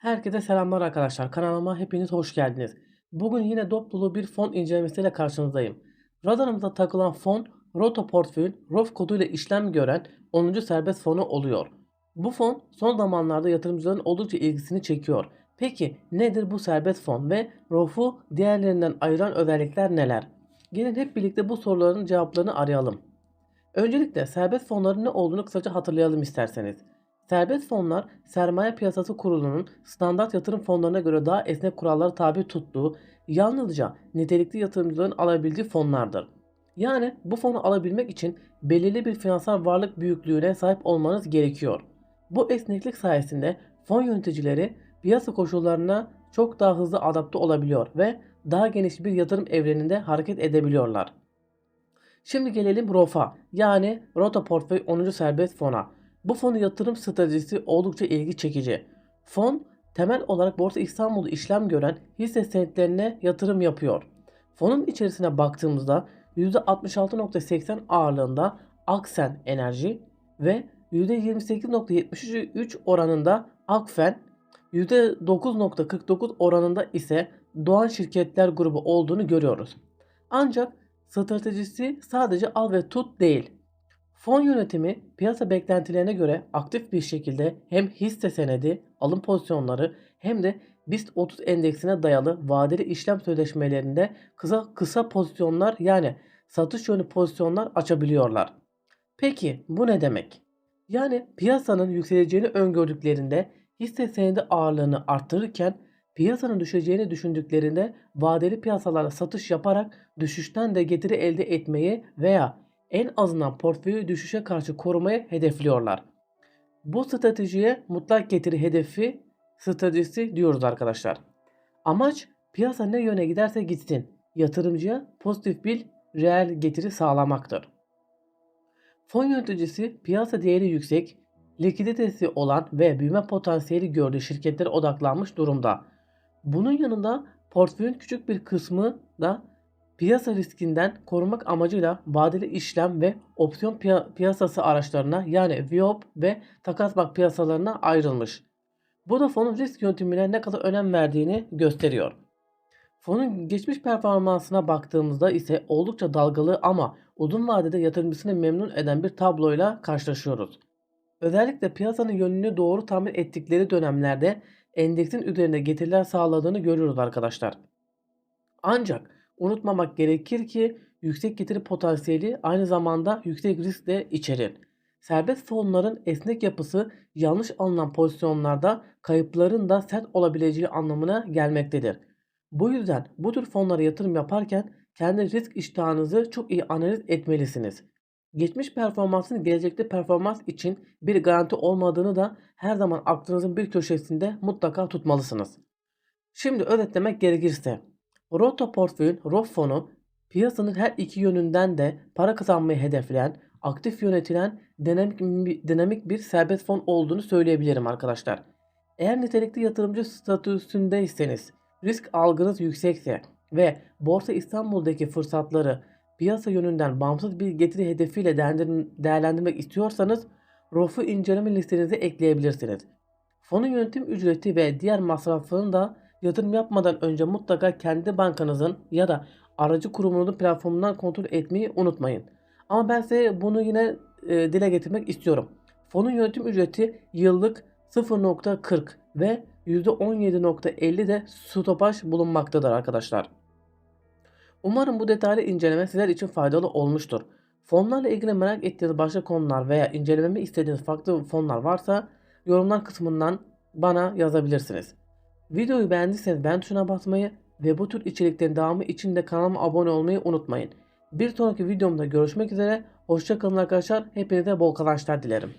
Herkese selamlar arkadaşlar. Kanalıma hepiniz hoş geldiniz. Bugün yine dop bir fon incelemesiyle karşınızdayım. Radarımıza takılan fon Roto Portföy ROF koduyla işlem gören 10. serbest fonu oluyor. Bu fon son zamanlarda yatırımcıların oldukça ilgisini çekiyor. Peki nedir bu serbest fon ve ROF'u diğerlerinden ayıran özellikler neler? Gelin hep birlikte bu soruların cevaplarını arayalım. Öncelikle serbest fonların ne olduğunu kısaca hatırlayalım isterseniz. Serbest fonlar sermaye piyasası kurulunun standart yatırım fonlarına göre daha esnek kurallara tabi tuttuğu yalnızca nitelikli yatırımcıların alabildiği fonlardır. Yani bu fonu alabilmek için belirli bir finansal varlık büyüklüğüne sahip olmanız gerekiyor. Bu esneklik sayesinde fon yöneticileri piyasa koşullarına çok daha hızlı adapte olabiliyor ve daha geniş bir yatırım evreninde hareket edebiliyorlar. Şimdi gelelim ROF'a yani Rota Portföy 10. Serbest Fon'a. Bu fonun yatırım stratejisi oldukça ilgi çekici. Fon temel olarak Borsa İstanbul'da işlem gören hisse senetlerine yatırım yapıyor. Fonun içerisine baktığımızda %66.80 ağırlığında Aksen Enerji ve %28.73 oranında Akfen, %9.49 oranında ise Doğan Şirketler grubu olduğunu görüyoruz. Ancak stratejisi sadece al ve tut değil. Fon yönetimi piyasa beklentilerine göre aktif bir şekilde hem hisse senedi, alım pozisyonları hem de BIST 30 endeksine dayalı vadeli işlem sözleşmelerinde kısa kısa pozisyonlar yani satış yönlü pozisyonlar açabiliyorlar. Peki bu ne demek? Yani piyasanın yükseleceğini öngördüklerinde hisse senedi ağırlığını arttırırken piyasanın düşeceğini düşündüklerinde vadeli piyasalara satış yaparak düşüşten de getiri elde etmeyi veya en azından portföyü düşüşe karşı korumayı hedefliyorlar. Bu stratejiye mutlak getiri hedefi stratejisi diyoruz arkadaşlar. Amaç piyasa ne yöne giderse gitsin yatırımcıya pozitif bir reel getiri sağlamaktır. Fon yöneticisi piyasa değeri yüksek, likiditesi olan ve büyüme potansiyeli gördüğü şirketlere odaklanmış durumda. Bunun yanında portföyün küçük bir kısmı da piyasa riskinden korumak amacıyla vadeli işlem ve opsiyon piya- piyasası araçlarına yani VIOP ve takas bak piyasalarına ayrılmış. Bu da fonun risk yönetimine ne kadar önem verdiğini gösteriyor. Fonun geçmiş performansına baktığımızda ise oldukça dalgalı ama uzun vadede yatırımcısını memnun eden bir tabloyla karşılaşıyoruz. Özellikle piyasanın yönünü doğru tahmin ettikleri dönemlerde endeksin üzerinde getiriler sağladığını görüyoruz arkadaşlar. Ancak unutmamak gerekir ki yüksek getiri potansiyeli aynı zamanda yüksek risk de içerir. Serbest fonların esnek yapısı yanlış alınan pozisyonlarda kayıpların da sert olabileceği anlamına gelmektedir. Bu yüzden bu tür fonlara yatırım yaparken kendi risk iştahınızı çok iyi analiz etmelisiniz. Geçmiş performansın gelecekte performans için bir garanti olmadığını da her zaman aklınızın bir köşesinde mutlaka tutmalısınız. Şimdi özetlemek gerekirse Roto portföyün ROF fonu piyasanın her iki yönünden de para kazanmayı hedefleyen, aktif yönetilen dinamik, dinamik bir serbest fon olduğunu söyleyebilirim arkadaşlar. Eğer nitelikli yatırımcı statüsündeyseniz, risk algınız yüksekse ve Borsa İstanbul'daki fırsatları piyasa yönünden bağımsız bir getiri hedefiyle değerlendirmek istiyorsanız ROF'u inceleme listenize ekleyebilirsiniz. Fonun yönetim ücreti ve diğer masraflarını da yatırım yapmadan önce mutlaka kendi bankanızın ya da aracı kurumunun platformundan kontrol etmeyi unutmayın. Ama ben size bunu yine e, dile getirmek istiyorum. Fonun yönetim ücreti yıllık 0.40 ve %17.50 de stopaj bulunmaktadır arkadaşlar. Umarım bu detaylı inceleme sizler için faydalı olmuştur. Fonlarla ilgili merak ettiğiniz başka konular veya incelememi istediğiniz farklı fonlar varsa yorumlar kısmından bana yazabilirsiniz. Videoyu beğendiyseniz beğen tuşuna basmayı ve bu tür içeriklerin devamı için de kanalıma abone olmayı unutmayın. Bir sonraki videomda görüşmek üzere. Hoşçakalın arkadaşlar. Hepinize bol kazançlar dilerim.